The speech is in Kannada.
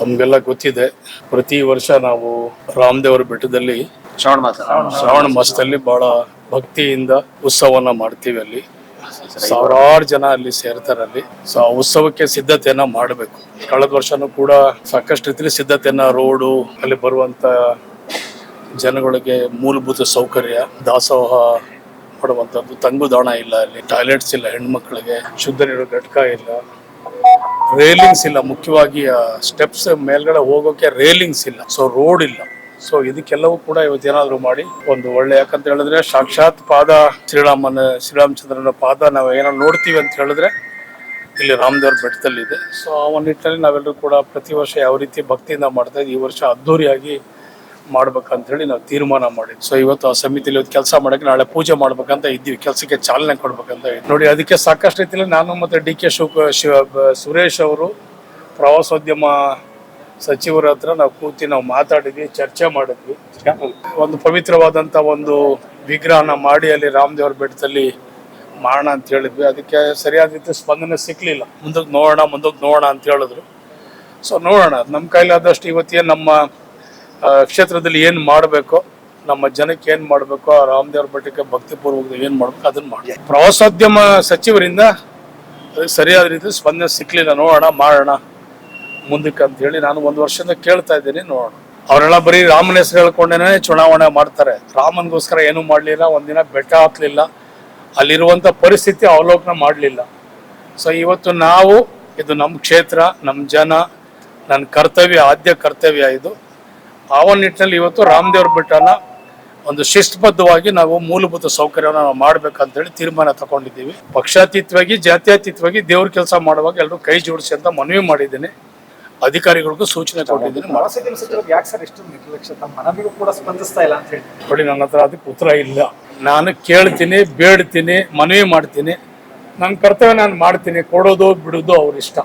ನಮಗೆಲ್ಲ ಗೊತ್ತಿದೆ ಪ್ರತಿ ವರ್ಷ ನಾವು ರಾಮದೇವರ ಬೆಟ್ಟದಲ್ಲಿ ಶ್ರಾವಣ ಮಾಸ. ಶ್ರಾವಣ ಮಾಸದಲ್ಲಿ ಬಹಳ ಭಕ್ತಿಯಿಂದ ಉತ್ಸವನ ಮಾಡ್ತೀವಿ ಅಲ್ಲಿ. ಸಾವಿರಾರು ಜನ ಅಲ್ಲಿ ಸೇರ್ತಾರೆ ಅಲ್ಲಿ. ಸೊ ಆ ಉತ್ಸವಕ್ಕೆ ಸಿದ್ಧತೆಯನ್ನ ಮಾಡಬೇಕು. ಕಳೆದ ವರ್ಷನೂ ಕೂಡ ಸಾಕಷ್ಟು ರೀತಿಯಲ್ಲಿ ಸಿದ್ಧತೆಯನ್ನ ರೋಡು ಅಲ್ಲಿ ಬರುವಂತ ಜನಗಳಿಗೆ ಮೂಲಭೂತ ಸೌಕರ್ಯ ದಾಸೋಹ ಮಾಡುವಂಥದ್ದು ತಂಗುದಾಣ ಇಲ್ಲ ಅಲ್ಲಿ ಟಾಯ್ಲೆಟ್ಸ್ ಇಲ್ಲ ಹೆಣ್ಮಕ್ಳಿಗೆ ಶುದ್ಧ ನೀರು ಘಟಕ ಇಲ್ಲ. ರೇಲಿಂಗ್ಸ್ ಇಲ್ಲ. ಮುಖ್ಯವಾಗಿ ಸ್ಟೆಪ್ಸ್ ಮೇಲ್ಗಡೆ ಹೋಗೋಕೆ ರೇಲಿಂಗ್ಸ್ ಇಲ್ಲ. ಸೊ ರೋಡ್ ಇಲ್ಲ. ಸೊ ಇದಕ್ಕೆಲ್ಲವೂ ಕೂಡ ಇವತ್ತೇನಾದ್ರೂ ಮಾಡಿ ಒಂದು ಒಳ್ಳೆ, ಯಾಕಂತ ಹೇಳಿದ್ರೆ ಸಾಕ್ಷಾತ್ ಪಾದ ಶ್ರೀರಾಮನ ಶ್ರೀರಾಮಚಂದ್ರನ ಪಾದ ನಾವು ಏನಾದ್ರು ನೋಡ್ತೀವಿ ಅಂತ ಹೇಳಿದ್ರೆ ಇಲ್ಲಿ ರಾಮದೇವ್ರ ಬೆಟ್ಟದಲ್ಲಿದೆ. ಸೊ ಆ ಒಂದು ನಿಟ್ಟಿನಲ್ಲಿ ನಾವೆಲ್ಲರೂ ಕೂಡ ಪ್ರತಿ ವರ್ಷ ಯಾವ ರೀತಿ ಭಕ್ತಿಯಿಂದ ಮಾಡ್ತಾ ಇದ್ದೀವಿ. ಈ ವರ್ಷ ಅದ್ದೂರಿಯಾಗಿ ಮಾಡ್ಬೇಕಂತ ಹೇಳಿ ನಾವು ತೀರ್ಮಾನ ಮಾಡಿದ್ವಿ. ಸೊ ಇವತ್ತು ಆ ಸಮಿತಿಲಿ ಇವತ್ತು ಕೆಲಸ ಮಾಡಕ್ಕೆ ನಾಳೆ ಪೂಜೆ ಮಾಡ್ಬೇಕಂತ ಇದ್ದೀವಿ. ಕೆಲಸಕ್ಕೆ ಚಾಲನೆ ಕೊಡ್ಬೇಕಂತ. ನೋಡಿ, ಅದಕ್ಕೆ ಸಾಕಷ್ಟು ರೀತಿಯಲ್ಲಿ ನಾನು ಮತ್ತೆ ಡಿ ಕೆ ಶಿವ ಸುರೇಶ್ ಅವರು ಪ್ರವಾಸೋದ್ಯಮ ಸಚಿವರ ಹತ್ರ ನಾವು ಕೂತಿ ನಾವು ಮಾತಾಡಿದ್ವಿ, ಚರ್ಚೆ ಮಾಡಿದ್ವಿ. ಒಂದು ಪವಿತ್ರವಾದಂತ ಒಂದು ವಿಗ್ರಹನ ಮಾಡಿ ಅಲ್ಲಿ ರಾಮದೇವರ ಬೆಟ್ಟದಲ್ಲಿ ಮಾಡೋಣ ಅಂತ ಹೇಳಿದ್ವಿ. ಅದಕ್ಕೆ ಸರಿಯಾದ ರೀತಿ ಸ್ಪಂದನೆ ಸಿಕ್ಕಲಿಲ್ಲ ಮುಂದಕ್ಕೆ ನೋಡೋಣ ಮುಂದಕ್ಕೆ ನೋಡೋಣ ಅಂತ ಹೇಳಿದ್ರು. ಸೊ ನೋಡೋಣ. ನಮ್ಮ ಕೈಲಾದಷ್ಟು ಇವತ್ತೇನು ನಮ್ಮ ಕ್ಷೇತ್ರದಲ್ಲಿ ಏನು ಮಾಡಬೇಕು, ನಮ್ಮ ಜನಕ್ಕೆ ಏನು ಮಾಡಬೇಕು, ಆ ರಾಮದೇವ್ರ ಬೆಟ್ಟಕ್ಕೆ ಭಕ್ತಿಪೂರ್ವಕ ಏನು ಮಾಡಬೇಕು ಅದನ್ನ ಮಾಡಿ ಪ್ರವಾಸೋದ್ಯಮ ಸಚಿವರಿಂದ ಸರಿಯಾದ ರೀತಿ ಸ್ಪಂದನೆ ಸಿಕ್ಲಿಲ್ಲ. ನೋಡೋಣ, ಮಾಡೋಣ, ಮುಂದಕ್ಕೆ ಅಂತ ಹೇಳಿ ನಾನು ಒಂದು ವರ್ಷದಿಂದ ಕೇಳ್ತಾ ಇದ್ದೀನಿ, ನೋಡೋಣ. ಅವರೆಲ್ಲ ಬರೀ ರಾಮನ ಹೆಸರು ಹೇಳ್ಕೊಂಡೇನೆ ಚುನಾವಣೆ ಮಾಡ್ತಾರೆ. ರಾಮನ್ಗೋಸ್ಕರ ಏನೂ ಮಾಡಲಿಲ್ಲ, ಒಂದಿನ ಬೆಟ್ಟ ಹಾಕ್ಲಿಲ್ಲ ಅಲ್ಲಿರುವಂಥ ಪರಿಸ್ಥಿತಿ ಅವಲೋಕನ ಮಾಡಲಿಲ್ಲ. ಸೊ ಇವತ್ತು ನಾವು, ಇದು ನಮ್ಮ ಕ್ಷೇತ್ರ, ನಮ್ಮ ಜನ, ನನ್ನ ಕರ್ತವ್ಯ, ಆದ್ಯ ಕರ್ತವ್ಯ ಇದು. ಆ ಒಂದು ನಿಟ್ಟಿನಲ್ಲಿ ಇವತ್ತು ರಾಮದೇವ್ರ ಬೆಟ್ಟನ ಒಂದು ಶಿಸ್ತುಬದ್ಧವಾಗಿ ನಾವು ಮೂಲಭೂತ ಸೌಕರ್ಯವನ್ನು ನಾವು ಮಾಡ್ಬೇಕಂತೇಳಿ ತೀರ್ಮಾನ ತಗೊಂಡಿದ್ದೀವಿ. ಪಕ್ಷಾತೀತವಾಗಿ ಜಾತ್ಯತೀತವಾಗಿ ದೇವ್ರ ಕೆಲಸ ಮಾಡುವಾಗ ಎಲ್ಲರೂ ಕೈ ಜೋಡಿಸಿ ಅಂತ ಮನವಿ ಮಾಡಿದ್ದೀನಿ. ಅಧಿಕಾರಿಗಳಿಗೂ ಸೂಚನೆ ಕೊಟ್ಟಿದ್ದೀನಿ. ನೋಡಿ ನನ್ನ ಹತ್ರ ಅದಕ್ಕೆ ಉತ್ತರ ಇಲ್ಲ. ನಾನು ಕೇಳ್ತೀನಿ ಬೇಡ್ತೀನಿ ಮನವಿ ಮಾಡ್ತೀನಿ. ನನ್ನ ಕರ್ತವ್ಯ ನಾನು ಮಾಡ್ತೀನಿ. ಕೊಡೋದು ಬಿಡೋದು ಅವ್ರ ಇಷ್ಟ.